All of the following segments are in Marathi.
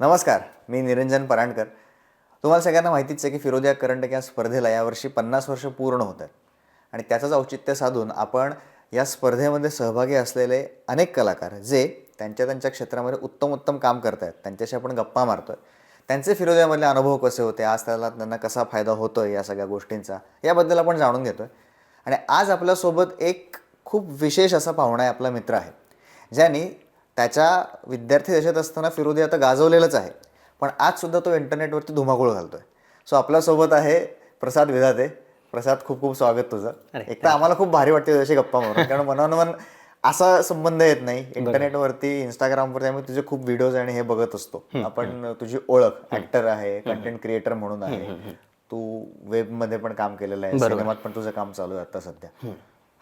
नमस्कार मी निरंजन परांडकर. तुम्हाला सगळ्यांना माहितीच आहे की फिरोदिया करंडक या स्पर्धेला यावर्षी पन्नास वर्ष पूर्ण होत आहेत आणि त्याचंच औचित्य साधून आपण या स्पर्धेमध्ये सहभागी असलेले अनेक कलाकार जे त्यांच्या त्यांच्या क्षेत्रामध्ये उत्तम उत्तम काम करत आहेत त्यांच्याशी आपण गप्पा मारतो आहे त्यांचे फिरोदियामधले अनुभव कसे होते आज त्याला त्यांना कसा फायदा होतो आहे या सगळ्या गोष्टींचा याबद्दल आपण जाणून घेतो आहे आणि आज आपल्यासोबत एक खूप विशेष असा पाहुणा आहे आपला मित्र आहे ज्यांनी त्याच्या विद्यार्थी दशेत असताना फिरोदी आता गाजवलेलंच आहे. पण आजसुद्धा तो इंटरनेटवरती धुमाकूळ घालतोय. सो आपल्यासोबत आहे प्रसाद विधाते. प्रसाद खूप खूप स्वागत तुझं. एक तर आम्हाला खूप भारी वाटते तुझ्याशी गप्पा मारून. कारण मनानुमन असा संबंध येत नाही. इंटरनेटवरती इंस्टाग्रामवरती आम्ही तुझे खूप व्हिडिओज आणि हे बघत असतो. आपण तुझी ओळख ऍक्टर आहे कंटेंट क्रिएटर म्हणून आहे. तू वेबमध्ये पण काम केलेलं आहे सिनेमात पण तुझं काम चालू आहे आता सध्या.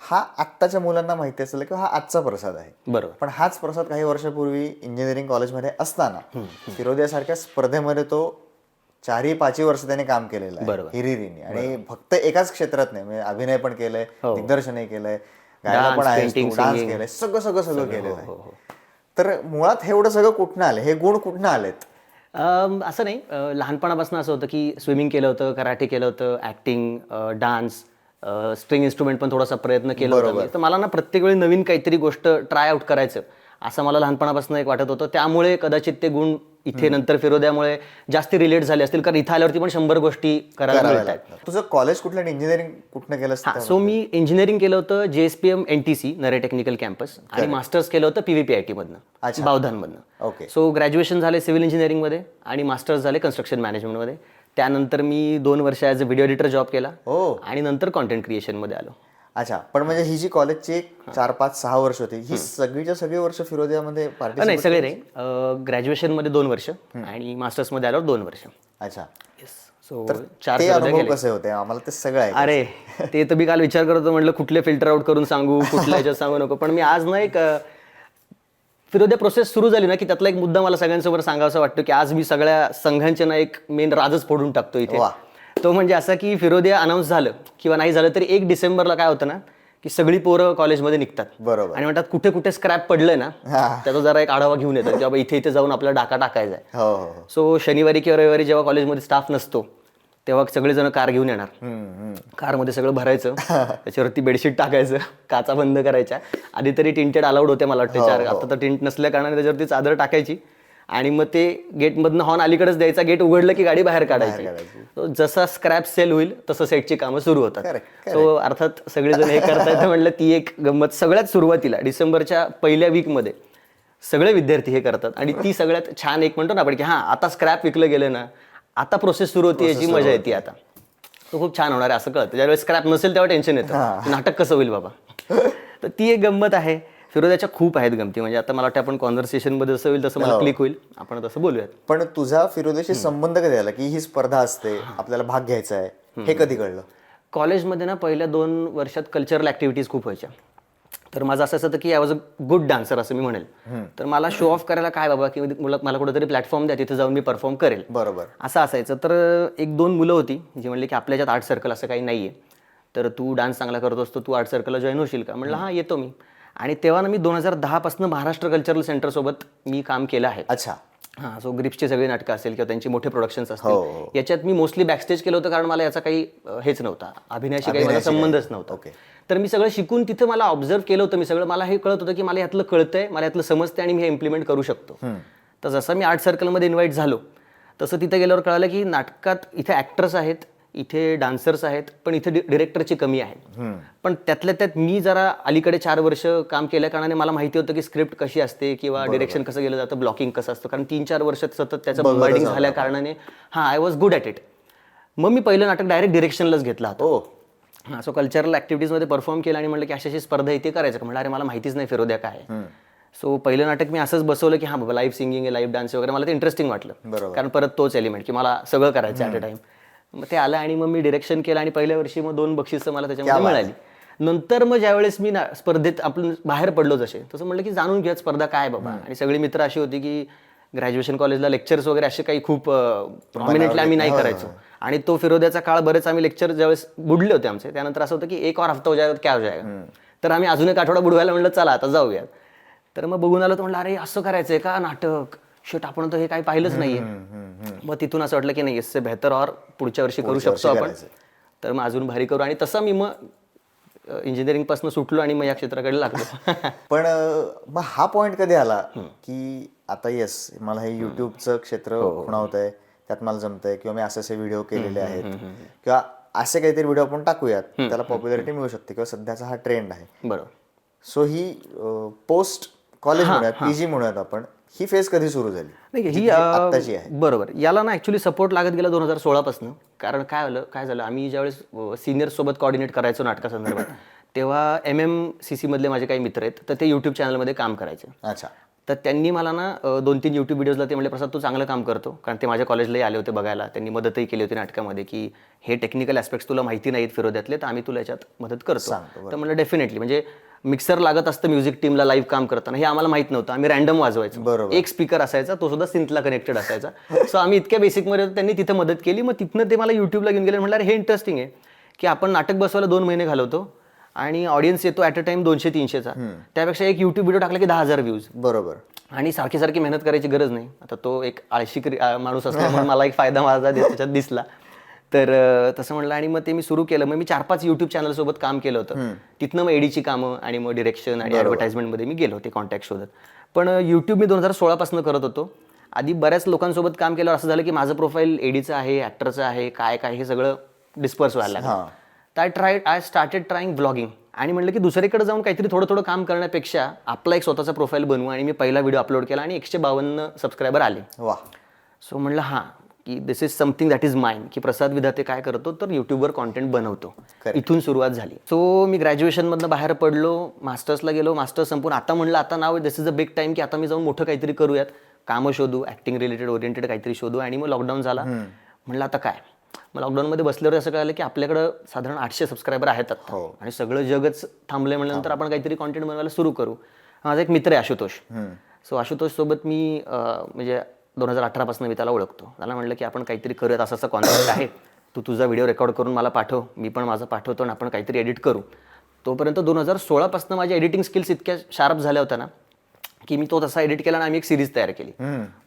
हा आत्ताच्या मुलांना माहिती असेल की हा आजचा प्रसाद आहे. बरोबर. पण हाच प्रसाद काही वर्षापूर्वी इंजिनिअरिंग कॉलेजमध्ये असताना फिरोदियासारख्या स्पर्धेमध्ये तो चारही पाचही वर्ष त्याने काम केलेलं आहे. बरोबर. हिरिरीने. आणि फक्त एकाच क्षेत्रात नाही म्हणजे अभिनय पण केलंय हो. दिग्दर्शनही केलंय गायला पण आहे डान्स. केलंय सगळं सगळं सगळं केलेलं हो, आहे तर मुळात हे एवढं सगळं कुठनं आलं हे गुण कुठनं आलेत? असं नाही. लहानपणापासून असं होतं की स्विमिंग केलं होतं कराटे केलं होतं ॲक्टिंग डान्स स्ट्रिंग इन्स्ट्रुमेंट पण थोडासा प्रयत्न केला होता. तर मला ना प्रत्येक वेळी नवीन काहीतरी गोष्ट ट्राय आउट करायचं. असं मला लहानपणापासून एक वाटत होतं. त्यामुळे कदाचित ते गुण इथे नंतर फिरोद्यामुळे जास्त रिलेट झाले असतील. कारण इथं आल्यावरती पण शंभर गोष्टी करायला मिळत आहेत तुझं कॉलेज कुठलं इंजिनिअरिंग कुठनं केलंस हा सो मी इंजिनिअरिंग केलं होतं J S P M N T C Narhe technical campus आणि मास्टर्स केलं होतं पी व्ही पी आय टीमधनं बावधानमधनं. ओके सो ग्रॅज्युएशन झाले सिव्हिल इंजिनिअरिंगमध्ये आणि मास्टर्स झाले कन्स्ट्रक्शन मॅनेजमेंटमध्ये त्यानंतर मी दोन वर्ष as a video editor job केला हो. आणि नंतर कॉन्टेंट क्रिएशनमध्ये आलो. अच्छा पण म्हणजे ही जी कॉलेजची एक चार पाच सहा वर्ष होती ही सगळीच्या सगळी वर्ष फिरोदियामध्ये अ, नाही सगळे नाही. ग्रॅज्युएशनमध्ये दोन वर्ष आणि मास्टर्समध्ये आल्यावर दोन वर्ष. अच्छा. सो चार ते फिरोद्या अनुभव गेले. कसे होते? आम्हाला ते सगळं आहे अरे ते तर मी काल विचार करत होतो म्हटलं कुठले फिल्टर आउट करून सांगू कुठल्या ह्याच्यात सांगू नको. पण मी आज ना एक अ, फिरोद्या प्रोसेस सुरू झाली ना की त्यातला एक मुद्दा मला सगळ्यांसोबत सांगावासा वाटतो की आज मी सगळ्या संघांचे ना एक मेन राजच फोडून टाकतो इथे. तो म्हणजे असा की फिरोदिया अनाऊन्स झालं किंवा नाही झालं तरी एक डिसेंबरला काय होतं ना की सगळी पोरं कॉलेजमध्ये निघतात बरोबर. आणि म्हणतात कुठे कुठे स्क्रॅप पडलंय ना हा. त्याचा जरा एक आढावा घेऊन येतात की बाबा इथे इथे जाऊन आपला डाका टाकायचा आहे हो हो हो. सो शनिवारी किंवा रविवारी जेव्हा कॉलेजमध्ये स्टाफ नसतो तेव्हा सगळेजण कार घेऊन येणार. कारमध्ये सगळं भरायचं त्याच्यावरती बेडशीट टाकायचं काचा बंद करायच्या. आधी तरी टिंटेड अलाउड होते मला वाटतं चार. आता तर टिंट नसल्या कारणाने त्याच्यावरती चादर टाकायची. आणि मग ते गेटमधनं हॉर्न अलीकडेच द्यायचा. गेट उघडलं की गाडी बाहेर काढायची. जसा स्क्रॅप सेल होईल तसं सेटची कामं सुरू होतात. सो अर्थात सगळेजण हे करतायत तर म्हटलं ती एक गंमत सगळ्यात सुरुवातीला डिसेंबरच्या पहिल्या वीकमध्ये सगळे विद्यार्थी हे करतात. आणि ती सगळ्यात छान एक म्हणतो ना आपण की हां आता स्क्रॅप विकलं गेलं ना आता प्रोसेस सुरू होती याची मजा येते आता. तो खूप छान होणार आहे असं कळतं. ज्यावेळेस स्क्रॅप नसेल तेव्हा टेन्शन येतं. नाटक कसं होईल बाबा? तर ती एक गंमत आहे. फिरोद्याच्या खूप आहेत गमती. म्हणजे आता मला वाटतं आपण कॉन्व्हर्सेशनमध्ये जसं होईल तसं मला क्लिक होईल. आपण तसं बोलूयात. पण तुझा फिरोदेशी संबंध कधी आला? की ही स्पर्धा असते आपल्याला भाग घ्यायचा आहे. हे कधी कळलं? कॉलेजमध्ये ना पहिल्या दोन वर्षात कल्चरल ॲक्टिव्हिटीज खूप व्हायच्या. तर माझं असं होतं की I was a good dancer असं मी म्हणेल. तर मला शो ऑफ करायला काय बाबा की मला मला कुठेतरी प्लॅटफॉर्म द्या तिथे जाऊन मी परफॉर्म करेल. बरोबर. असं असायचं. तर एक दोन मुलं होती जी म्हणली की आपल्या याच्यात आर्ट सर्कल असं काही नाही आहे तर तू डान्स चांगला करत असतो तू आर्ट सर्कलला जॉईन होशील का? म्हटलं हां येतो मी. आणि तेव्हा ना मी दोन हजार दहापासून महाराष्ट्र कल्चरल सेंटरसोबत मी काम केलं आहे. अच्छा. हां सो ग्रिप्सची सगळी नाटकं असेल किंवा त्यांचे मोठे प्रोडक्शन्स हो, असतील याच्यात मी मोस्टली बॅकस्टेज केलं होतं कारण मला याचा काही हेच नव्हता. अभिनयाशी काही माझा संबंधच नव्हता. ओके. तर मी सगळं शिकून तिथं मला ऑब्झर्व केलं होतं. मी सगळं मला हे कळत होतं की मला यातलं कळतंय मला यातलं समजतंय आणि मी हे इम्प्लिमेंट करू शकतो. तर जसं मी आर्ट सर्कलमध्ये इन्व्हाइट झालो तसं तिथे गेल्यावर कळालं की नाटकात इथे ॲक्टर्स आहेत इथे डान्सर्स आहेत पण इथे डिरेक्टरची कमी आहे. पण त्यातल्या त्यात मी जरा अलीकडे चार वर्ष काम केल्या कारणाने मला माहिती होतं की स्क्रिप्ट कशी असते किंवा डिरेक्शन कसं गेलं जातं ब्लॉकिंग कसं असतं. कारण तीन चार वर्षात सतत त्याचं बॉम्बार्डिंग झाल्या कारणाने हां I was good at it मग मी पहिलं नाटक डायरेक्ट डिरेक्शनलाच घेतला होता. हो. सो कल्चरल ॲक्टिव्हिटीजमध्ये परफॉर्म केलं आणि म्हटलं की अशी अशी स्पर्धा इथे करायचं. का म्हटलं अरे मला माहितीच नाही फिरोद्या काय. सो पहिलं नाटक मी असंच बसवलं की हां बाबा लाईव्ह सिंगिंग आहे लाईव्ह डान्स वगैरे मला ते इंटरेस्टिंग वाटलं. कारण परत तोच एलिमेंट की मला सगळं करायचं ॲट अ टाइम मग ते आलं आणि मग मी डिरेक्शन केलं आणि पहिल्या वर्षी मग दोन बक्षिसं मला त्याच्यामध्ये मिळाली. नंतर मग ज्यावेळेस मी ना स्पर्धेत आपण बाहेर पडलो जसे तसं म्हटलं की जाणून घ्या स्पर्धा काय बाबा. आणि सगळी मित्र अशी होती की ग्रॅज्युएशन कॉलेजला लेक्चर्स वगैरे असे काही खूप प्रॉमिनेंटली आम्ही नाही करायचो. आणि तो फिरोद्याचा काळ बरेच आम्ही लेक्चर ज्यावेळेस बुडले होते आमचे त्यानंतर असं होतं की एक और हफ्ता हो तो क्या हो जाएगा. तर आम्ही अजून एक आठवडा बुडवायला म्हणलं चला आता जाऊयात. तर मग बघून आलो तर म्हणलं अरे असं करायचंय का नाटक? शेट आपण तर हे काही पाहिलंच नाहीये. मग तिथून असं वाटलं की नाही इससे बेहतर और पुढच्या वर्षी करू शकतो आपण. तर मग अजून भारी करू. आणि तसं मी मग इंजिनिअरिंगपासून सुटलो आणि मग या क्षेत्राकडे लागलो. पण मग हा पॉइंट कधी आला की आता येस मला हे युट्यूबचं क्षेत्र खुणावत आहे त्यात मला जमतंय किंवा मी असे असे व्हिडिओ केलेले आहेत. किंवा असे काहीतरी व्हिडिओ आपण टाकूयात त्याला पॉप्युलॅरिटी मिळू शकते किंवा सध्याचा हा ट्रेंड आहे. बरोबर. सो ही पोस्ट कॉलेज म्हणूयात पीजी म्हणूयात आपण. ही फेज कधी सुरू झाली? नाही ही आत्ताची आहे. बरोबर. याला ना ऍक्च्युली सपोर्ट लागत गेला दोन हजार सोळापासून. कारण काय झालं काय झालं आम्ही ज्यावेळेस सिनियर सोबत कॉर्डिनेट करायचो नाटकासंदर्भात तेव्हा एम एम सी सी मधले माझे काही मित्र आहेत तर ते युट्यूब चॅनलमध्ये काम करायचे. अच्छा. तर त्यांनी मला ना दोन तीन यूट्यूब व्हिडिओजला ते म्हणले प्रसाद तू चांगलं काम करतो. कारण ते माझ्या कॉलेजलाही आले होते बघायला. त्यांनी मदतही केली होती नाटकामध्ये की हे टेक्निकल ॲस्पेक्ट्स तुला माहिती नाहीत फिरोद्यातले तर आम्ही तुला याच्यात मदत करतो. तर म्हणलं डेफिनेटली म्हणजे मिक्सर लागत असतं म्युझिक टीमला लाईव्ह काम करताना. हे आम्हाला माहीत नव्हतं. आम्ही रॅन्डम वाजवायचो. बरोबर. एक स्पीकर असायचा तो सुद्धा सिंथला कनेक्टेड असायचा. सो आम्ही इतक्या बेसिकमध्ये होतो, त्यांनी तिथे मदत केली. मग तिथनं ते मला युट्यूबला घेऊन गेले म्हणलं "अरे, हे इंटरेस्टिंग आहे की आपण नाटक बसवायला दोन महिने घालवतो आणि ऑडियन्स येतो ॲट अ टाइम दोनशे तीनशेचा त्यापेक्षा एक युट्यूब व्हिडिओ टाकला की दहा हजार व्ह्यूज बरोबर. आणि सारखी सारखी मेहनत करायची गरज नाही. आता तो एक आळशी क्रि- आ, माणूस असल्यामुळे मला एक फायदा माझा दि- त्याच्यात दिसला. तर तसं म्हणलं आणि मग ते मी सुरू केलं. मग मी चार पाच युट्यूब चॅनल सोबत काम केलं होतं. तिथनं मग एडीची कामं आणि मग डिरेक्शन आणि ॲडव्हर्टाइजमेंटमध्ये मी गेलो होते कॉन्टॅक्ट शोधत. पण युट्यूब मी दोन हजार सोळापासून करत होतो. आधी बऱ्याच लोकांसोबत काम केल्यावर असं झालं की माझं प्रोफाईल एडीचं आहे ॲक्टरचं आहे काय काय हे सगळं डिस्पर्स व्हायला लागलं. तर I try I started trying blogging आणि म्हणलं की दुसरीकडे जाऊन काहीतरी थोडं थोडं काम करण्यापेक्षा आपला एक स्वतःचा प्रोफाईल बनवू. आणि मी पहिला व्हिडिओ अपलोड केला आणि एकशे बावन्न सबस्क्रायबर आले. वा सो म्हणलं हां की this is something that is mind की प्रसाद विधाते काय करतो? तर युट्यूबवर कॉन्टेंट बनवतो. इथून सुरुवात झाली. सो मी ग्रॅज्युएशनमधनं बाहेर पडलो मास्टर्सला गेलो मास्टर्स संपून आता म्हणलं आता नाव this is a big time की आता मी जाऊन मोठं काहीतरी करूयात. कामं शोधू ॲक्टिंग रिलेटेड ओरिएंटेड काहीतरी शोधू आणि मग लॉकडाऊन झाला. म्हणलं आता काय? मग लॉकडाऊनमध्ये बसल्यावर असं कळलं की आपल्याकडं साधारण आठशे सबस्क्रायबर आहेत आता. आणि सगळं जगच थांबलंय म्हणल्यानंतर आपण काहीतरी कॉन्टेंट बनवायला सुरू करू. माझा एक मित्र आहे आशुतोष. सो आशुतोष सोबत मी म्हणजे दोन हजार अठरापासून मी त्याला ओळखतो. त्याला म्हणलं की आपण काहीतरी करूयात असं असं कॉन्सेप्ट आहे. तू तुझा व्हिडिओ रेकॉर्ड करून मला पाठव. मी पण माझा पाठवतो आणि आपण काहीतरी एडिट करू. तोपर्यंत दोन हजार सोळापासून माझ्या एडिटिंग स्किल्स इतक्या शार्प झाल्या होत्या ना की मी तो तसा एडिट केला आणि आम्ही एक सिरीज तयार केली.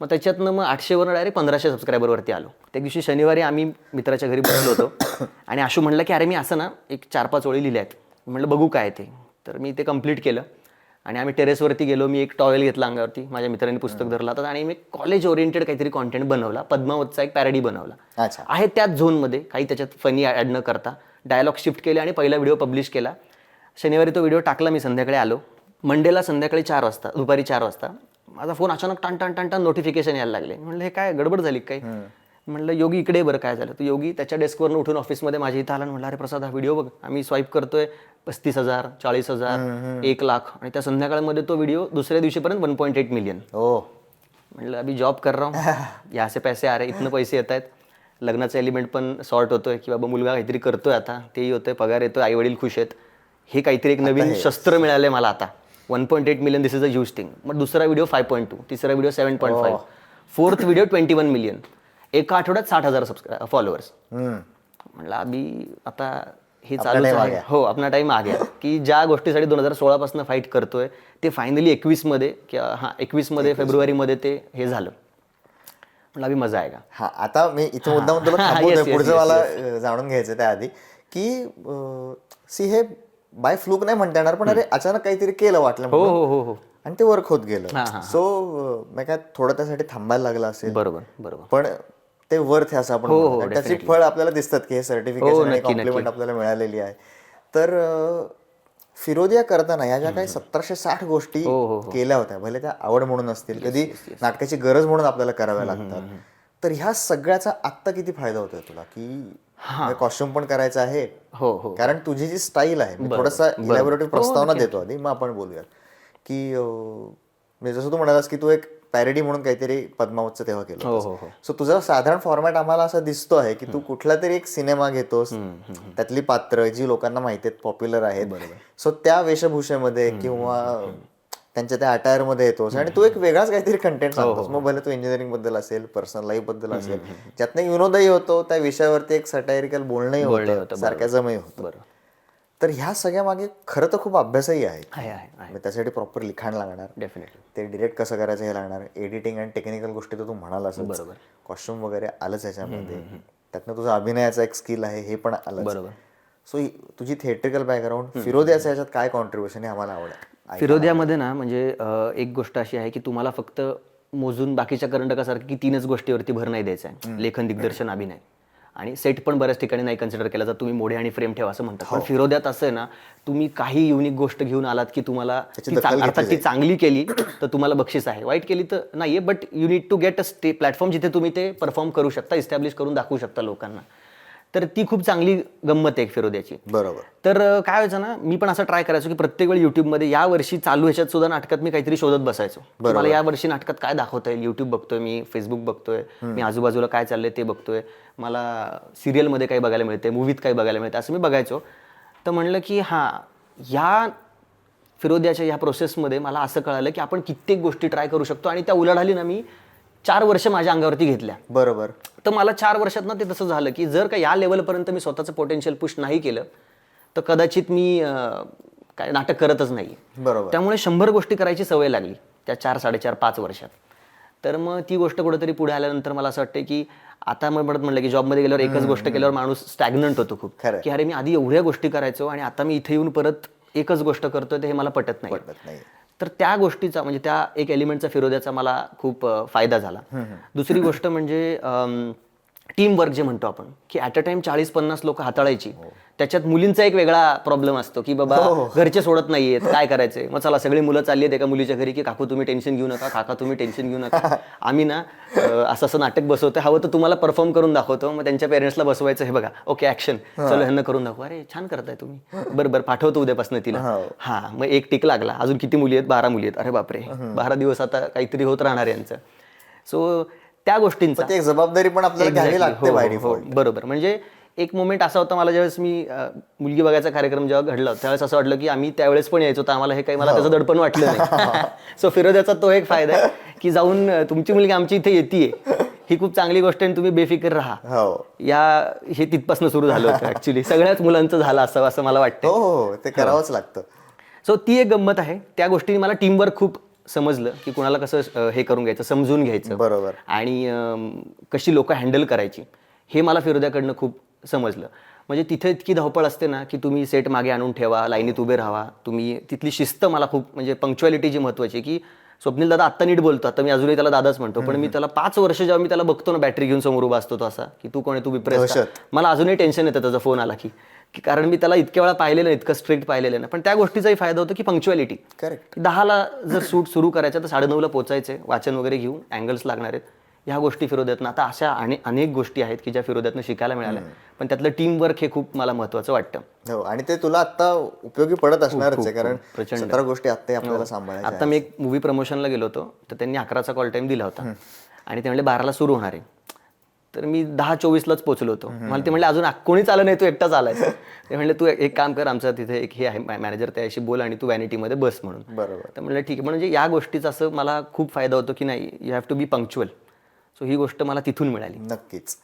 मग त्याच्यातनं मग आठशेवरून डायरेक्ट पंधराशे सबस्क्रायबरवरती आलो. त्या दिवशी शनिवारी आम्ही मित्राच्या घरी बसलो होतो. आणि आशू म्हणलं की अरे मी असं ना एक चार पाच ओळी लिहिल्या आहेत. म्हणलं बघू काय ते. तर मी ते कंप्लीट केलं. आणि आम्ही टेरेसवरती गेलो मी एक टॉवेल घेतला अंगावरती माझ्या मित्रांनी पुस्तक धरलं होतं आणि मी कॉलेज ओरिएंटेड काहीतरी कॉन्टेंट बनवला पद्मावतचा एक पॅरडी बनवला. आहे त्याच झोनमध्ये काही त्याच्यात फनी ॲड न करता डायलॉग शिफ्ट केले आणि पहिला व्हिडिओ पब्लिश केला. शनिवारी तो व्हिडिओ टाकला मी संध्याकाळी आलो. मंडेला संध्याकाळी चार वाजता दुपारी चार वाजता माझा फोन अचानक टान टान टान टान नोटिफिकेशन यायला लागले. म्हणलं हे काय गडबड झाली का काही? म्हणलं योगी इकडे बरं काय झालं? तर योगी त्याच्या डेस्कवरनं उठून ऑफिसमध्ये माझ्या इथं आला म्हणलं अरे प्रसाद हा व्हिडिओ बघ आम्ही स्वाईप करतोय पस्तीस हजार चाळीस हजार एक लाख. आणि त्या संध्याकाळमध्ये तो व्हिडिओ दुसऱ्या दिवशीपर्यंत वन पॉईंट एट मिलियन. ओ म्हणलं अभी जॉब कर रहा हूँ. यहाँ से पैसे आ रहे इथनं पैसे येत आहेत. लग्नाचा एलिमेंट पण सॉर्ट होतोय की बाबा मुलगा काहीतरी करतोय आता तेही होतंय पगार येतोय आई वडील खुश आहेत. हे काहीतरी एक नवीन शस्त्र मिळालंय मला आता. One point eight million this is a huge thing मग दुसरा व्हिडिओ फाय पॉईंट टू तिसरा video seven point five fourth video twenty one million एका आठवड्यात साठ हजार सबस्क्राय फॉलोअर्स. म्हणलं अभि आता हे आहे. गया. हो आपला टाइम आ गया की ज्या गोष्टीसाठी दोन हजार सोळापासून फाईट करतोय ते फायनली एकवीसमध्ये किंवा हां एकवीसमध्ये फेब्रुवारीमध्ये ते हे झालं. म्हणलं अभि मजा आहे का हा आता मी इथं मुद्दा तुला yes, पुढचं मला जाणून घ्यायचं त्याआधी की सी हे बाय फ्लूक नाही म्हणता येणार पण अरे अचानक काहीतरी केलं वाटलं हो. हो हो हो. आणि ते वर्क होत गेलं. सो मी काय थोडं त्यासाठी थांबायला लागलं असेल. बरोबर बरोबर. पण ते वर्थ आहे असं आपण हो, म्हणू. आणि त्याची फळ आपल्याला दिसतात की हे हो, सर्टिफिकेशन आणि नक्की, कॉम्प्लिमेंट आपल्याला मिळालेली आहे. तर अं, फिरोदिया करताना या ज्या काही सतराशे साठ गोष्टी हो, केल्या होत्या भले त्या आवड म्हणून असतील कधी नाटकाची गरज म्हणून आपल्याला कराव्या लागतात. तर ह्या सगळ्याचा आत्ता किती फायदा होतोय तुला? की कॉस्ट्युम पण करायचं आहे. हो हो. कारण तुझी जी स्टाईल आहे मी थोडासा इलॅबोरेटिव्ह प्रस्तावना देतो आधी मग आपण बोलूया की अं, म्हणजे जसं तू म्हणालास की तू एक पॅरेडी म्हणून काहीतरी पद्मावतचं तेव्हा केलं हो हो हो. सो तुझा साधारण फॉर्मॅट आम्हाला असा दिसतो आहे की तू कुठला तरी एक सिनेमा घेतोस त्यातली पात्र जी लोकांना माहिती आहेत पॉप्युलर आहेत. सो त्या वेशभूषेमध्ये किंवा त्यांच्या त्या अटायरमध्ये येतोस आणि तू एक वेगळाच काहीतरी कंटेंट सांगतोस. मग भले तू इंजिनिअरिंगबद्दल असेल पर्सनल लाईफबद्दल असेल ज्यातनं विनोदही होतो त्या विषयावरती एक सटायरिकल बोलणंही होतं सार्कॅझमही होतं. बरोबर. तर ह्या सगळ्या मागे खरं तर खूप अभ्यासही आहे. मग त्यासाठी प्रॉपर लिखाण लागणार. डेफिनेटली ते डिरेक्ट कसं करायचं हे लागणार. एडिटिंग आणि टेक्निकल गोष्टी तर तू म्हणालास बरोबर. कॉस्ट्युम वगैरे आलंच ह्याच्यामध्ये. त्यातनं तुझा अभिनयाचा एक स्किल आहे हे पण आलं बरोबर. सो तुझी थिएट्रिकल बॅकग्राऊंड फिरोद्याचं ह्याच्यात काय कॉन्ट्रीब्युशन हे आम्हाला आवडेल? फिरोद्यामध्ये ना म्हणजे एक गोष्ट अशी आहे की तुम्हाला फक्त मोजून बाकीच्या करंडकासारखं की तीनच गोष्टीवरती भर नाही द्यायचा आहे. लेखन दिग्दर्शन अभिनय. आणि सेट पण बऱ्याच ठिकाणी नाही कन्सिडर केला जात तुम्ही मोडे आणि फ्रेम ठेवा असं म्हणतात. पण फिरोद्यात असं आहे ना तुम्ही काही युनिक गोष्ट घेऊन आलात की तुम्हाला अर्थात ती चांगली केली तर तुम्हाला बक्षीस आहे. वाईट केली तर नाहीये but you need to get a stay platform जिथे तुम्ही ते परफॉर्म करू शकता इस्टॅब्लिश करून दाखवू शकता लोकांना. तर ती खूप चांगली गंमत आहे फिरोद्याची. बरोबर. तर काय व्हायचं ना मी पण असं ट्राय करायचो की प्रत्येक वेळी युट्यूबमध्ये या वर्षी चालू ह्याच्यात सुद्धा नाटकात मी काहीतरी शोधत बसायचो. मला या वर्षी नाटकात काय दाखवता येईल? युट्यूब बघतोय मी फेसबुक बघतोय मी आजूबाजूला काय चाललंय ते बघतोय. मला सिरियलमध्ये काय बघायला मिळते मूवीत काय बघायला मिळते असं मी बघायचो. तर म्हणलं की हां या फिरोद्याच्या या प्रोसेसमध्ये मला असं कळालं की आपण कित्येक गोष्टी ट्राय करू शकतो आणि त्या उलाढाली ना मी चार वर्ष माझ्या अंगावरती घेतल्या. बरोबर. तर मला चार वर्षात ना ते तसं झालं की जर का या लेवलपर्यंत मी स्वतःचं पोटेन्शियल पुश नाही केलं तर कदाचित मी काय नाटक करतच नाही. बरोबर. त्यामुळे शंभर गोष्टी करायची सवय लागली त्या चार साडेचार पाच वर्षात. तर मग ती गोष्ट कुठेतरी पुढे आल्यानंतर मला असं वाटतं की आता मग म्हणत म्हणलं की जॉबमध्ये गेल्यावर एकच गोष्ट केल्यावर माणूस स्टॅग्नंट होतो खूप. की अरे मी आधी एवढ्या गोष्टी करायचो आणि आता मी इथे येऊन परत एकच गोष्ट करतोय ते हे मला पटत नाही. तर त्या गोष्टीचा म्हणजे त्या एक एलिमेंटचा फिरोद्याचा मला खूप फायदा झाला. दुसरी गोष्ट म्हणजे टीम वर्क जे म्हणतो आपण की ॲट अ टाइम चाळीस पन्नास लोक हाताळायची. त्याच्यात मुलींचा एक वेगळा प्रॉब्लेम असतो की बाबा घरचे सोडत नाहीयेत काय करायचंय? मग चला सगळी मुलं चालली आहेत एका मुलीच्या घरी की काकू तुम्ही टेन्शन घेऊ नका काका तुम्ही टेन्शन घेऊ नका. आम्ही ना असं असं नाटक बसवतो हवं तर तुम्हाला परफॉर्म करून दाखवतो मग त्यांच्या पेरेंट्सला बसवायचं हे बघा. ओके ऍक्शन चलो ह्यांना करून दाखवू. अरे छान करताय तुम्ही. बरं बरं पाठवतो उद्यापासून तिला. हा. मग एक टिक लागला. अजून किती मुली आहेत? बारा मुली आहेत. अरे बापरे. बारा दिवस आता काहीतरी होत राहणार यांचं. सो त्या गोष्टींचा. एक जबाबदारी पण आपल्याला घ्यावी. लागते हो, हो, हो. बरोबर. म्हणजे एक मोमेंट असा होता मला ज्यावेळेस मी मुलगी बघायचा कार्यक्रम जेव्हा घडला त्यावेळेस असं वाटलं की आम्ही त्यावेळेस पण यायचो तर आम्हाला हे काही मला त्याचं दडपण वाटलं नाही. सो फिरोद्याचा तो एक फायदा आहे की जाऊन तुमची मुलगी आमची इथे येते ही खूप चांगली गोष्ट आहे आणि तुम्ही बेफिकर राहा. हो. या हे तिथपासून सुरू झालं होतं ऍक्च्युली सगळ्याच मुलांचं झालं असं असं मला वाटतं हो हो ते करावंच लागतं. सो ती एक गंमत आहे. त्या गोष्टीने मला टीमवर्क खूप समजलं की कुणाला कसं हे करून घ्यायचं समजून घ्यायचं. बरोबर. आणि कशी लोक हँडल करायची हे मला फिरोद्याकडनं खूप समजलं. म्हणजे तिथे इतकी धावपळ असते ना की तुम्ही सेट मागे आणून ठेवा लाईनीत उभे राहा तुम्ही तिथली शिस्त मला खूप म्हणजे पंक्च्युअलिटी जी महत्वाची आहे की स्वप्नील दादा आत्ता नीट बोलतो. आता मी अजूनही त्याला दादाच म्हणतो. पण मी त्याला पाच वर्ष जेव्हा मी त्याला बघतो ना बॅटरी घेऊन समोर उभा असतो तो असा की तू कोण आहे तू विप्रेस. मला अजूनही टेन्शन येतं त्याचा फोन आला की. कारण मी त्याला इतक्या वेळा पाहिलेलं इतकं स्ट्रिक्ट पाहिलेलं नाही पण त्या गोष्टीचाही फायदा होतो की पंक्च्युअलिटी करेक्ट दहाला जर सूट सुरू करायचं तर साडेनऊला पोचायचे वाचन वगैरे घेऊन अँगल्स लागणार आहेत. ह्या गोष्टी फिरोद्यातनं. आता अशा आणि अनेक गोष्टी आहेत की ज्या फिरोद्यातनं शिकायला मिळाल्या. पण त्यातलं टीम वर्क हे खूप मला महत्वाचं वाटतं. हो आणि ते तुला आता उपयोगी पडत असणारच आहे कारण प्रचंड. गोष्टी आता आपल्याला सांभाळायच्या आता मी एक मूवी प्रमोशनला गेलो होतो तर त्यांनी अकराचा कॉल टाइम दिला होता. आणि ते म्हणले बाराला सुरू होणार आहे. तर मी दहा चोवीसलाच पोहोचलो होतो. मला ते म्हणले अजून कोणीच आलं नाही तू एकटाच आलाय ते म्हणले तू एक काम कर आमचा तिथे एक हे आहे मॅनेजर त्याशी बोल आणि तू व्हॅनिटीमध्ये बस म्हणून. बरोबर. तर म्हणलं ठीक आहे. म्हणजे या गोष्टीचा असं मला खूप फायदा होतो की नाही you have to be punctual so ही गोष्ट मला तिथून मिळाली. नक्कीच.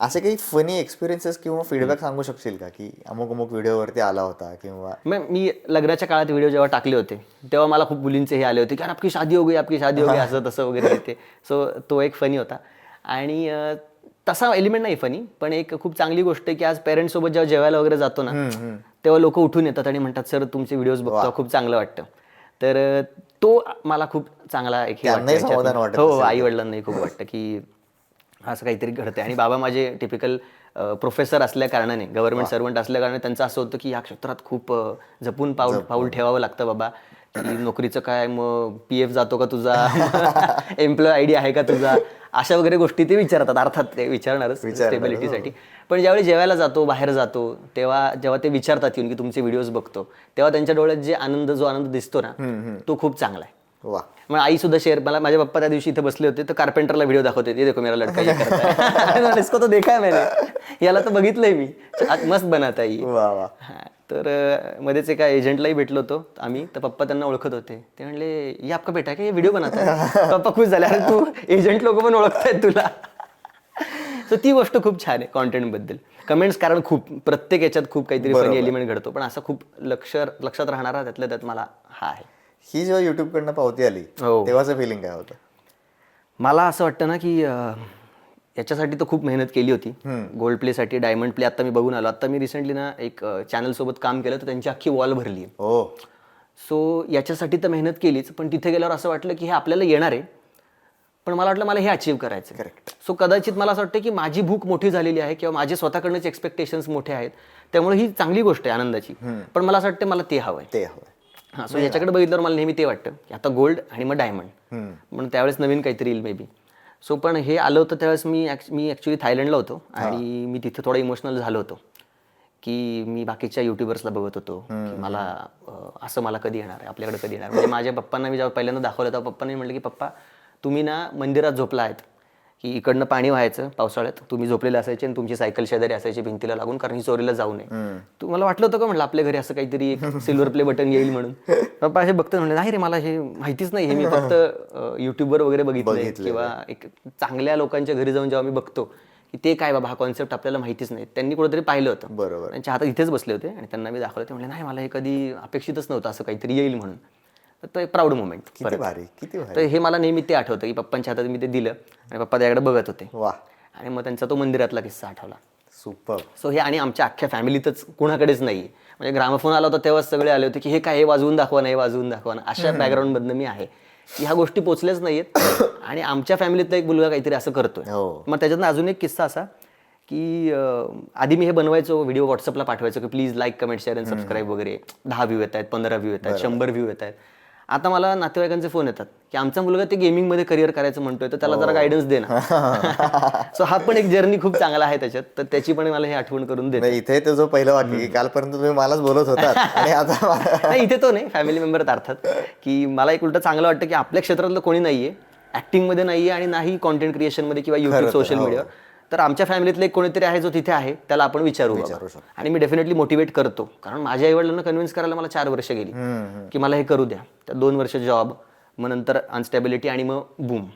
असे काही फनी एक्सपिरियन्सेस किंवा फीडबॅक सांगू शकशील का? की अमुक अमुक व्हिडिओवरती आला होता किंवा मग मी लग्नाच्या काळात व्हिडिओ जेव्हा टाकले होते तेव्हा मला खूप मुलींचे हे आले होते की आपकी शादी हो गई आपकी शादी हो गई असं तसं वगैरे येते सो तो एक फनी होता. आणि तसा एलिमेंट नाही फनी पण एक खूप चांगली गोष्ट आहे की आज पेरेंट्स सोबत जेव्हा जेवायला वगैरे जातो ना तेव्हा लोक उठून येतात आणि म्हणतात सर तुमचे व्हिडिओज बघतो खूप चांगलं वाटतं. तर तो मला खूप चांगला एक हे हो आई वडिलांनाही खूप वाटतं की असं काहीतरी घडतंय. आणि बाबा माझे टिपिकल प्रोफेसर असल्या कारणाने गव्हर्नमेंट सर्वंट असल्या कारणाने त्यांचं असं होतं की या क्षेत्रात खूप जपून पाऊल पाऊल ठेवावं लागतं बाबा. की नोकरीचं काय मग पी एफ जातो का तुझा? एम्प्लॉय आय डी आहे का तुझा? अशा वगैरे गोष्टी ते विचारतात. अर्थात ते विचारणारच स्टेबिलिटीसाठी पण ज्यावेळी जेवायला जातो बाहेर जातो तेव्हा जेव्हा ते विचारतात येऊन की तुमचे व्हिडिओज बघतो तेव्हा त्यांच्या डोळ्यात जे आनंद जो आनंद दिसतो ना तो खूप चांगला आहे. वा. मग आई सुद्धा शेअर मला माझे पप्पा त्या दिवशी इथे बसले होते तर कार्पेंटरला व्हिडिओ दाखवते ये देखो मेरा लड़का ये करता है. मैंने इसको तो देखा है मैंने. याला तर बघितलंय मी. मस्त बनाता ये वा वा. हा, तर मध्येच एका एजंटलाही भेटलो होतो आम्ही. तर पप्पा त्यांना ओळखत होते. ते म्हणले ये आपका बेटा है का ये व्हिडिओ बनाता है पप्पा खुश झाले अरे तू एजंट लोक पण ओळखतायत तुला. तर ती गोष्ट खूप छान आहे कॉन्टेंटबद्दल कमेंट्स कारण खूप प्रत्येक याच्यात खूप काहीतरी फनी एलिमेंट घडतो. पण असं खूप लक्ष लक्षात राहणारा त्यातल्या त्यात मला हा आहे. ही जेव्हा युट्यूबकडनं पावती आली हो. तेव्हाचं फिलिंग काय होतं? मला असं वाटतं ना की याच्यासाठी तर खूप मेहनत केली होती. गोल्ड प्लेसाठी डायमंड प्ले आता मी बघून आलो. आता मी रिसेंटली ना एक चॅनल सोबत काम केलं तर त्यांची अख्खी वॉल भरली हो. सो याच्यासाठी तर मेहनत केलीच पण तिथे गेल्यावर असं वाटलं की हे आपल्याला येणार आहे. पण मला वाटलं मला हे अचीव्ह करायचं Correct. सो कदाचित मला असं वाटतं की माझी भूक मोठी झालेली आहे किंवा माझे स्वतःकडनंच एक्सपेक्टेशन्स मोठे आहेत. त्यामुळे ही चांगली गोष्ट आहे आनंदाची. पण मला असं वाटतं मला ते हवं ते हवं हां सो याच्याकडे बघितल्यावर मला नेहमी ते वाटतं की आता गोल्ड आणि मग डायमंड म्हणून त्यावेळेस नवीन काहीतरी येईल मे बी सो पण हे आलं होतं त्यावेळेस मी मी ॲक्च्युली थायलंडला होतो आणि मी तिथे थोडा इमोशनल झालो होतो की मी बाकीच्या युट्यूबर्सला बघत होतो की मला असं मला कधी येणार आहे आपल्याकडे कधी येणार म्हणजे माझ्या पप्पांना मी जेव्हा पहिल्यांदा दाखवलं तेव्हा पप्पांनी म्हटलं की पप्पा तुम्ही ना मंदिरात झोपला आहेत. की इकडनं पाणी व्हायचं पावसाळ्यात. तुम्ही झोपलेले असायचे आणि तुमची सायकल शेजारी असायची भिंतीला लागून कारण ही चोरीला जाऊ नये. तुम्हाला वाटलं होतं का म्हटलं आपल्या घरी असं काहीतरी एक सिल्वर प्ले बटन येईल म्हणून. पप्पा हे बघतात म्हणले नाही रे मला हे माहितीच नाही. हे मी फक्त युट्यूबवर वगैरे बघितलंय किंवा एक चांगल्या लोकांच्या घरी जाऊन जेव्हा मी बघतो की ते काय बाबा हा कॉन्सेप्ट आपल्याला माहितीच नाही. त्यांनी कुठेतरी पाहिलं होतं. बरोबर. त्यांच्या हातात इथेच बसले होते आणि त्यांना मी दाखवलं. ते म्हणले नाही मला हे कधी अपेक्षितच नव्हतं असं काहीतरी येईल म्हणून. तो एक प्राऊड मोमेंट किती भारी किती भारी. तर हे मला नेहमी ते आठवतं की पप्पांच्या हातात मी ते दिलं आणि पप्पा त्याकडे बघत होते. वा. आणि मग त्यांचा तो मंदिरातला किस्सा आठवला. सुपर. सो हे आणि आमच्या अख्ख्या फॅमिलीतच कुणाकडेच नाही म्हणजे ग्रामफोन आला होता तेव्हाच सगळे आले होते की हे काय हे वाजवून दाखवा नाही वाजवून दाखवा ना. अशा बॅकग्राऊंडमधनं मी आहे. की ह्या गोष्टी पोचल्याच नाहीयेत. आणि आमच्या फॅमिलीतला एक मुलगा काहीतरी असं करतोय. हो. मग त्याच्यातनं अजून एक किस्सा असा की आधी मी हे बनवायचो व्हिडिओ व्हॉट्सअपला पाठवायचो की प्लीज लाईक कमेंट शेअर आणि सबस्क्राईब वगैरे. दहा व्ह्यू येत आहेत पंधरा व्ह्यू येत आहेत शंभर व्ह्यू येत आहेत. आता मला नातेवाईकांचे फोन येतात की आमचा मुलगा ते गेमिंगमध्ये करिअर करायचं म्हणतोय तर त्याला जरा गायडन्स दे ना. सो हा पण एक जर्नी खूप चांगला आहे त्याच्यात तर त्याची पण मला हे आठवण करून नाही इथे तुझं पहिलं वाक्य की कालपर्यंत तुम्ही मलाच बोलत आणि आता नाही इथे तो नाही फॅमिली मेंबर अर्थात की मला एक उलट चांगलं वाटतं की आपल्या क्षेत्रातलं कोणी नाहीये ऍक्टिंगमध्ये नाहीये आणि नाही कॉन्टेंट क्रिएशनमध्ये किंवा युट्यूब सोशल मीडिया तर आमच्या फॅमिलीतलं एक कोणीतरी आहे जो तिथे आहे त्याला आपण विचारू बाबा. आणि मी डेफिनेटली मोटिवेट करतो. कारण माझ्या आईवडिलांना कन्व्हिन्स करायला मला चार वर्ष गेली. की मला हे करू द्या. त्या दोन वर्ष जॉब मग नंतर अनस्टेबिलिटी आणि मग बूम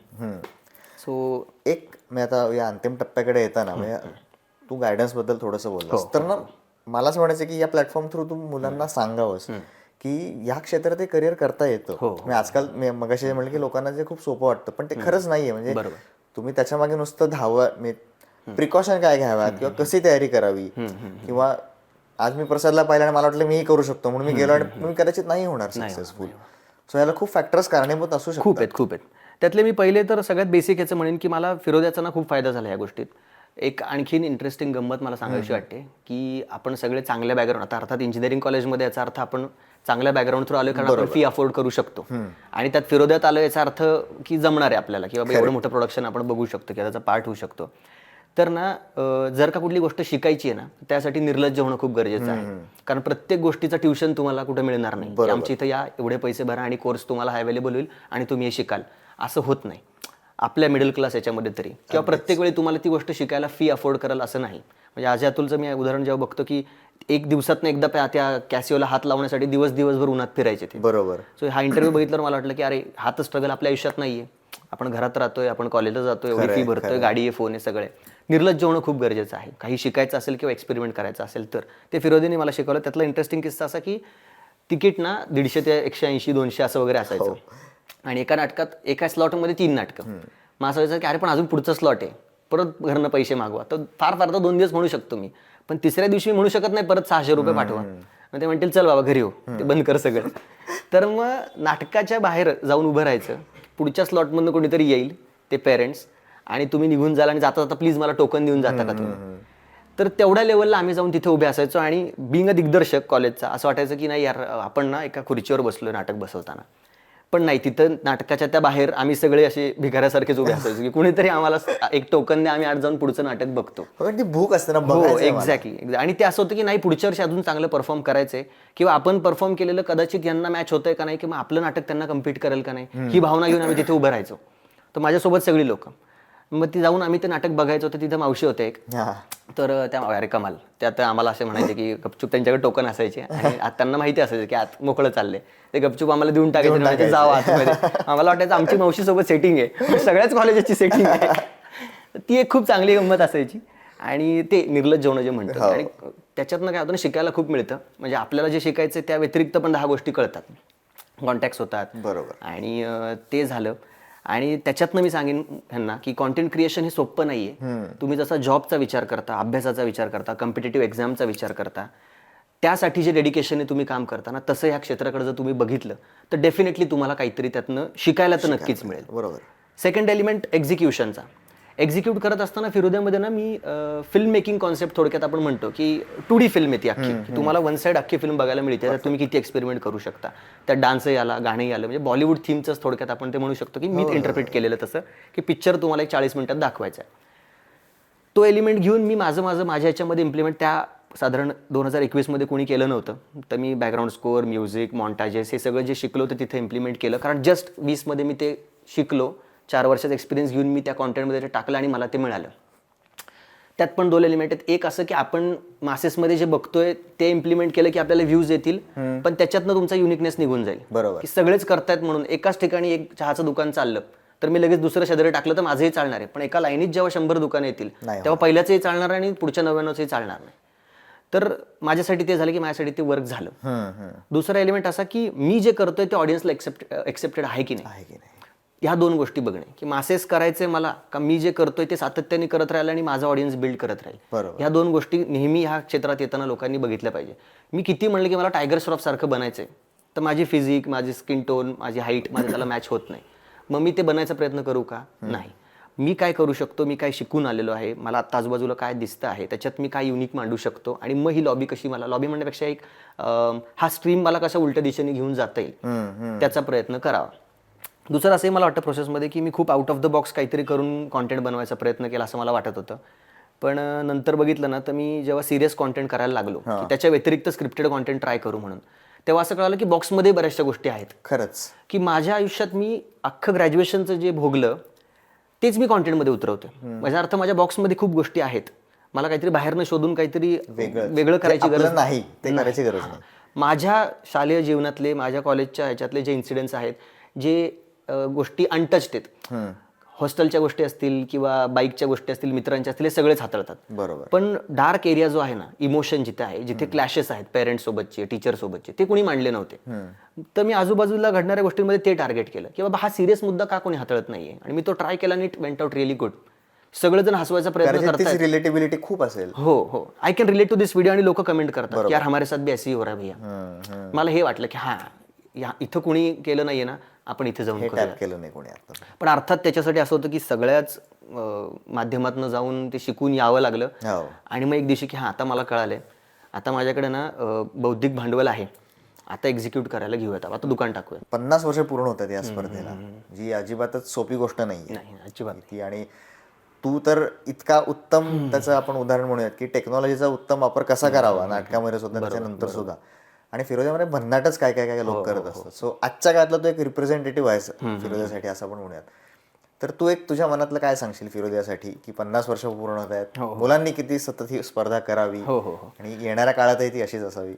सो एक मी आता या अंतिम टप्प्याकडे येताना म्हणजे तू गायडन्सबद्दल थोडंसं बोललास. तर ना मला असं म्हणायचं की या प्लॅटफॉर्म थ्रू तू मुलांना सांगावंस की या क्षेत्रात हे करिअर करता येतं. म्हणजे आजकाल मी मगाशी म्हणलं की लोकांना जे खूप सोपं वाटतं पण ते खरंच नाहीये. म्हणजे तुम्ही त्याच्यामागे नुसतं धावा प्रिकॉशन काय घ्याव्यात? किंवा कशी तयारी करावी? किंवा आज मी प्रसादला पाहिलं आणि मला वाटलं मीही करू शकतो म्हणून मी गेलो आणि मी कदाचित नाही होणार सक्सेसफुल सो याला खूप फॅक्टर्स कारणीभूत असू शकतात. खूप आहेत खूप आहेत. त्यातले मी पहिले तर सगळ्यात बेसिक याचं म्हणेन की मला फिरोद्याचा ना खूप फायदा झाला या गोष्टीत. एक आणखीन इंटरेस्टिंग गंमत मला सांगायची वाटते की आपण सगळे चांगल्या बॅकग्राऊंड आता अर्थात इंजिनिअरिंग कॉलेजमध्ये याचा अर्थ आपण चांगल्या बॅकग्राऊंड थ्रू आलो कारण आपण फी अफोर्ड करू शकतो. आणि त्यात फिरोद्यात आलो याचा अर्थ की जमणार आहे आपल्याला. किंवा एवढं मोठं प्रोडक्शन आपण बघू शकतो किंवा त्याचा पार्ट होऊ शकतो. तर ना जर का कुठली गोष्ट शिकायची आहे ना त्यासाठी निर्लज्ज होणं खूप गरजेचं आहे. कारण प्रत्येक गोष्टीचं ट्युशन तुम्हाला कुठं मिळणार नाही. आमच्या इथं या एवढे पैसे भरा आणि कोर्स तुम्हाला अवेलेबल होईल आणि तुम्ही हे शिकाल. असं होत नाही. आपल्या मिडल क्लास याच्यामध्ये तरी. किंवा प्रत्येक वेळी तुम्हाला ती गोष्ट शिकायला फी अफोर्ड कराल असं नाही. म्हणजे आज अतुलचं मी उदाहरण जेव्हा बघतो की एक दिवसात एकदा त्या- कॅसिओला हात लावण्यासाठी दिवस दिवसभर उन्हात फिरायचे ते. बरोबर. सो हा इंटरव्ह्यू बघितल्यावर मला वाटलं की अरे हा तर स्ट्रगल आपल्या आयुष्यात नाहीये. आपण घरात राहतोय आपण कॉलेजला जातोय एवढी फी भरतोय गाडी आहे फोन आहे सगळे. निर्लज्ज होणं खूप गरजेचं आहे. काही शिकायचं असेल किंवा एक्सपेरिमेंट करायचं असेल तर. ते फिरोदीने मला शिकवलं. त्यातला इंटरेस्टिंग किस्सा असा की तिकीट ना दीडशे ते एकशे ऐंशी दोनशे असं वगैरे असायचं. आणि एका नाटकात एका स्लॉटमध्ये तीन नाटकं. मग असं व्हायचं की अरे पण अजून पुढचं स्लॉट आहे. परत घरनं पैसे मागवा. तर फार फार तर दोन दिवस म्हणू शकतो मी. पण तिसऱ्या दिवशी म्हणू शकत नाही परत सहाशे रुपये पाठवा. मग ते म्हणतील चल बाबा घरी हो ते बंद कर सगळं. तर मग नाटकाच्या बाहेर जाऊन उभं राहायचं. पुढच्या स्लॉटमधनं कोणीतरी येईल ते पेरेंट्स आणि तुम्ही निघून जाल आणि जाता जाता प्लीज मला टोकन देऊन जाता का तुम्ही? तर तेवढ्या लेवलला आम्ही जाऊन तिथे उभे असायचो आणि बिंग अ दिग्दर्शक कॉलेजचा असं वाटायचं की नाही यार आपण ना एका खुर्चीवर बसलो नाटक बसवताना. पण नाही तिथं नाटकाच्या त्या बाहेर आम्ही सगळे असे भिकाऱ्यासारखेच उभे असायचो की कुणीतरी आम्हाला एक टोकन द्या आम्ही आज जाऊन पुढचं नाटक बघतो. पण ती भूक असते ना हो एक्झॅक्टली आणि ते असं होतं की नाही पुढच्या वर्षी अजून चांगलं परफॉर्म करायचंय. किंवा आपण परफॉर्म केलेलं कदाचित यांना मॅच होतंय का नाही किंवा आपलं नाटक त्यांना कम्पीट करेल का नाही ही भावना घेऊन आम्ही तिथे उभं राहायचो. तर माझ्यासोबत सगळी लोक. मग ती जाऊन आम्ही ते नाटक बघायचो तर तिथे मावशी होते एक. तर त्या अरे कमाल. त्यात आम्हाला असे म्हणायचे की गपचूप त्यांच्याकडे टोकन असायचे. आणि आत त्यांना माहिती असायचं की आत मोकळं चाललंय. ते गपचूप आम्हाला देऊन टाकायचे म्हणायचे जावा आतमध्ये. आम्हाला वाटायचं आमची मावशी सोबत सेटिंग आहे. सगळ्याच कॉलेजाची सेटिंग आहे. ती एक खूप चांगली गंमत असायची. आणि ते निर्लज्ज होणं जे म्हणतात. हो. आणि त्याच्यातनं काय होतं शिकायला खूप मिळतं. म्हणजे आपल्याला जे शिकायचं त्या व्यतिरिक्त पण दहा गोष्टी कळतात. कॉन्टॅक्ट्स होतात. बरोबर. आणि ते झालं. आणि त्याच्यातनं मी सांगेन ह्यांना की कॉन्टेंट क्रिएशन हे सोपं नाहीये. तुम्ही जसा जॉबचा विचार करता अभ्यासाचा विचार करता कॉम्पिटेटिव्ह एक्झामचा विचार करता त्यासाठी जे डेडिकेशनने तुम्ही काम करता ना तसं या क्षेत्राकडे जर तुम्ही बघितलं तर डेफिनेटली तुम्हाला काहीतरी त्यातनं शिकायला तर नक्कीच मिळेल. बरोबर. सेकंड एलिमेंट एक्झिक्युशनचा एक्झिक्यूट करत असताना फिरोद्यामध्ये ना मी फिल्म मेकिंग कॉन्सेप्ट थोडक्यात आपण म्हणतो की टू डी फिल्म येते अख्खी. की तुम्हाला वन साईड अख्खी फिल्म बघायला मिळते. त्यात तुम्ही किती एक्सपेरिमेंट करू शकता. त्यात डान्सही आला गाणंही आलं. म्हणजे बॉलिवूड थीमचंच थोडक्यात आपण ते म्हणू शकतो की मी इंटरप्रिट केलेलं तसं की पिक्चर तुम्हाला एक चाळीस मिनिटात दाखवायचा आहे. तो एलिमेंट घेऊन मी माझं माझं माझ्या ह्याच्यामध्ये इम्प्लिमेंट त्या साधारण दोन हजार एकवीसमध्ये कोणी केलं नव्हतं. तर मी बॅकग्राऊंड स्कोअर म्युझिक मॉन्टाजेस हे सगळं जे शिकलो ते तिथे इम्प्लिमेंट केलं. कारण जस्ट वीसमध्ये मी ते शिकलो. चार वर्षाचा एक्सपिरियन्स घेऊन मी त्या कॉन्टेंटमध्ये ते टाकलं आणि मला ते मिळालं. त्यात पण दोन एलिमेंट आहेत. एक असं की आपण मासेसमध्ये जे बघतोय ते इम्प्लिमेंट केलं की आपल्याला व्ह्यूज येतील पण त्याच्यातनं तुमचा युनिकनेस निघून जाईल. बरोबर. की सगळेच करतायत म्हणून. एकाच ठिकाणी एक चहाचं दुकान चाललं तर मी लगेच दुसरं शेजारी टाकलं तर माझंही चालणार आहे. पण एका लाईनीत जेव्हा शंभर दुकानं येतील तेव्हा पहिल्याचंही चालणार आणि पुढच्या नव्याण्णवचंही चालणार नाही. तर माझ्यासाठी ते झालं की माझ्यासाठी ते वर्क झालं. दुसरा एलिमेंट असा की मी जे करतोय ते ऑडियन्सला एक्सेप्ट एक्सेप्टेड आहे की नाही? आहे की नाही. ह्या दोन गोष्टी बघणे. की मासेस करायचे मला का मी जे करतोय ते सातत्याने करत राहील आणि माझा ऑडियन्स बिल्ड करत राहील. ह्या दोन गोष्टी नेहमी ह्या क्षेत्रात येताना लोकांनी बघितल्या पाहिजे. मी किती म्हणलं की मला टायगर श्रॉफ सारखं बनायचंय तर माझी फिजिक माझी स्किन टोन माझी हाईट माझं त्याला मॅच होत नाही. मग मी ते बनायचा प्रयत्न करू का? नाही. मी काय करू शकतो? मी काय शिकून आलेलो आहे? मला आत्ता आजूबाजूला काय दिसतं आहे? त्याच्यात मी काय युनिक मांडू शकतो? आणि मग ही लॉबी कशी मला लॉबी म्हणण्यापेक्षा एक हा स्ट्रीम मला कशा उलट्या दिशेने घेऊन जाता येईल? त्याचा प्रयत्न करावा. दुसरं असंही मला वाटतं प्रोसेसमध्ये की मी खूप आउट ऑफ द बॉक्स काहीतरी करून कॉन्टेंट बनवायचा प्रयत्न केला असं मला वाटत होतं. पण नंतर बघितलं ना तर मी जेव्हा सिरियस कॉन्टेंट करायला लागलो की त्याच्या व्यतिरिक्त स्क्रिप्टेड कॉन्टेंट ट्राय करू म्हणून तेव्हा असं कळालं की बॉक्समध्ये बऱ्याचशा गोष्टी आहेत. खरंच. की माझ्या आयुष्यात मी अख्खं ग्रॅज्युएशनचं जे भोगलं तेच मी कॉन्टेंटमध्ये उतरवतो माझ्या अर्थ माझ्या बॉक्समध्ये खूप गोष्टी आहेत. मला काहीतरी बाहेरनं शोधून काहीतरी वेगळं. करायची गरज नाही, ते करायची गरज नाही. माझ्या शालेय जीवनातले माझ्या कॉलेजच्या ह्याच्यातले जे इन्सिडेंट्स आहेत जे गोष्टी अनटच्ड आहेत. हॉस्टेलच्या गोष्टी असतील किंवा बाईकच्या गोष्टी असतील मित्रांच्या असतील हे सगळेच हाताळतात. बरोबर. पण डार्क एरिया जो आहे ना इमोशन जिथे आहे जिथे क्लॅशेस आहेत पेरेंट्स सोबतचे टीचर सोबतचे ते कोणी मांडले नव्हते. तर मी आजूबाजूला घडणाऱ्या गोष्टींमध्ये ते टार्गेट केलं. की बाबा हा सिरियस मुद्दा का कोणी हाताळत नाहीये? आणि मी तो ट्राय केला it went out really good सगळेजण हसवायचा प्रयत्न करतात रिलेटिबिलिटी खूप असेल. हो हो. I can relate to this video आणि लोक कमेंट करतात यार हमारे साथ भी ऐसी ही रहा भैया. मला हे वाटलं की हा या इथं कोणी केलं नाहीये ना आपण इथे जाऊन हे करूया केलं नाही कोणी आता. पण अर्थात त्याच्यासाठी असं होतं की सगळ्याच माध्यमातून जाऊन ते शिकून यावं लागलं. हो. आणि मग एक दिवशी की हा आता मला कळालंय. आता माझ्याकडे ना अं, बौद्धिक भांडवल आहे. आता एक्झिक्यूट करायला घेऊयात आता दुकान टाकूया पन्नास वर्ष पूर्ण होतात या स्पर्धेला. जी अजिबातच सोपी गोष्ट नाहीये. नाही अजिबात ती आणि तू तर इतका उत्तम त्याचं आपण उदाहरण म्हणूयात की टेक्नॉलॉजीचा उत्तम वापर कसा करावा? नाटकामध्ये सुद्धा त्याच्यानंतर सुद्धा. आणि फिरोजामध्ये भन्नाटच काय काय काय लोक करत असतात. सो आजच्या काळातला तो एक रिप्रेझेंटेटिव्ह आहे फिरोजासाठी असं आपण म्हणूयात. तर तू एक तुझ्या मनातलं काय सांगशील फिरोजासाठी? की पन्नास वर्ष पूर्ण होत आहेत. मुलांनी किती सतत ही स्पर्धा करावी? हो हो हो. आणि येणाऱ्या काळातही ती अशीच असावी?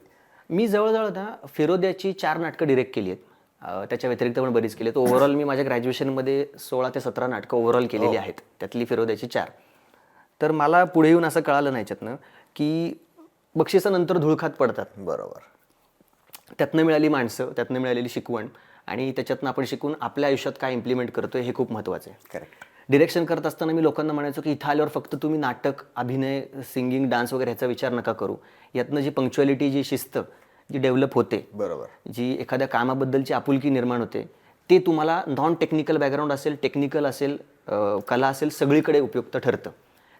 मी जवळजवळ ना फिरोद्याची चार नाटकं डिरेक्ट केली आहेत. त्याच्या व्यतिरिक्त पण बरीच केली आहेत. ओव्हरऑल मी माझ्या ग्रॅज्युएशनमध्ये सोळा ते सतरा नाटकं ओव्हरऑल केलेली आहेत. त्यातली फिरोद्याची चार. तर मला पुढे येऊन असं कळालं नाही याच्यातनं की बक्षिसानंतर धुळखात पडतात. बरोबर. त्यातनं मिळाली माणसं त्यातनं मिळालेली शिकवण आणि त्याच्यातनं आपण शिकून आपल्या आयुष्यात काय इम्प्लिमेंट करतोय हे खूप महत्त्वाचं आहे. करेक्ट डिरेक्शन करत असताना मी लोकांना म्हणायचो की इथं आल्यावर फक्त तुम्ही नाटक अभिनय सिंगिंग डान्स वगैरे ह्याचा विचार नका करू. यातनं जी पंक्च्युअलिटी जी शिस्त जी डेव्हलप होते बरोबर. जी एखाद्या कामाबद्दलची आपुलकी निर्माण होते ते तुम्हाला नॉन टेक्निकल बॅकग्राऊंड असेल टेक्निकल असेल कला असेल सगळीकडे उपयुक्त ठरतं.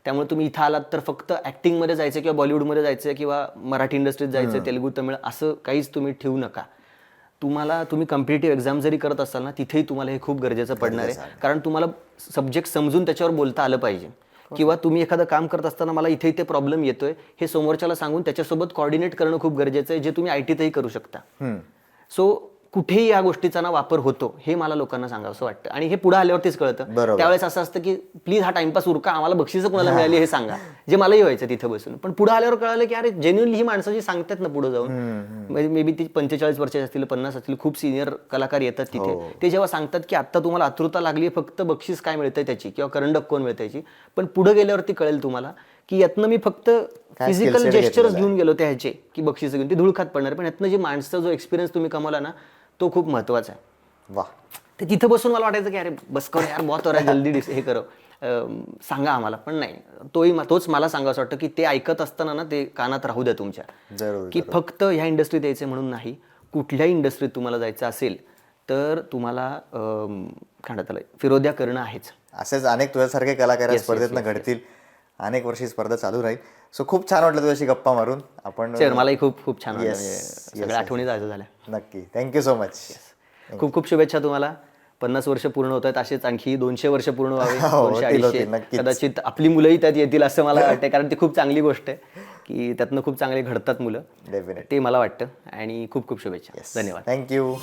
त्यामुळे तुम्ही इथं आलात तर फक्त ॲक्टिंगमध्ये जायचं किंवा बॉलिवूडमध्ये जायचं किंवा मराठी इंडस्ट्रीत जायचं तेलुगू तमिळ असं काहीच तुम्ही ठेवू नका. तुम्हाला तुम्ही कम्पिटेटिव्ह एक्झाम जरी करत असाल ना तिथेही तुम्हाला हे खूप गरजेचं पडणार आहे. कारण तुम्हाला सब्जेक्ट समजून त्याच्यावर बोलता आलं पाहिजे. किंवा तुम्ही एखादं काम करत असताना मला इथे इथे प्रॉब्लेम येतोय हे समोरच्याला सांगून त्याच्यासोबत कॉर्डिनेट करणं खूप गरजेचं आहे जे तुम्ही आय टीतही करू शकता. सो कुठेही या गोष्टीचा ना वापर होतो हे मला लोकांना सांगावं वाटतं. आणि हे पुढे आल्यावरतीच कळतं. त्यावेळेस असं असतं की प्लीज हा टाइमपास उरका आम्हाला बक्षीस कोणाला मिळाली हे सांगा. जे मलाही व्हायचं तिथं बसून. पण पुढे आल्यावर कळालं की अरे जेन्युनली ही माणसं जी सांगतात ना पुढे जाऊन म्हणजे मे बी ती पंचेचाळीस वर्षाची असतील पन्नास असतील खूप सिनियर कलाकार येतात तिथे. हो. ते जेव्हा सांगतात की आता तुम्हाला आतुरता लागली फक्त बक्षीस काय मिळतंय त्याची? किंवा करंडक कोण मिळतं त्याची पण पुढे गेल्यावरती कळेल तुम्हाला की यातनं मी फक्त फिजिकल जेस्चर्स. घेऊन गेलो ह्याचे की बक्षीस घेऊन. ते धुळखात पडणार पण यातनं जे माणसं जो एक्सपिरियन्स तुम्ही कमवला ना तो खूप महत्त्वाचा आहे. वा ते तिथं बसून मला वाटायचं की अरे बस कर यार बहुत हो रहा है, जल्दी डिस- हे करो. सांगा आम्हाला पण नाही. तोही तोच मला सांगा असं वाटतं की ते ऐकत असताना ना ते कानात राहू द्या तुमच्या. जरूर की फक्त ह्या इंडस्ट्रीत यायचं म्हणून नाही कुठल्याही इंडस्ट्रीत तुम्हाला जायचं असेल तर तुम्हाला काय म्हणतात फिरोद्या करणं आहेच. असेच अनेक तुझ्यासारखे कलाकार स्पर्धेतनं घडतील. अनेक वर्षी स्पर्धा चालू राहील. सो खूप छान वाटलं तुझ्याशी गप्पा मारून. आपण मलाही खूप खूप छान वाटलं. म्हणजे सगळ्या आठवणी जायचं झाल्या. नक्की. थँक्यू सो मच खूप खूप शुभेच्छा तुम्हाला. पन्नास वर्ष पूर्ण होत आहेत. असेच आणखी दोनशे वर्ष पूर्ण व्हावे. हो. कदाचित आपली मुलंही त्यात येतील असं मला वाटतं कारण ती खूप चांगली गोष्ट आहे की त्यातनं खूप चांगले घडतात मुलं. डेफिनेट ते मला वाटतं. आणि खूप खूप शुभेच्छा. धन्यवाद. थँक्यू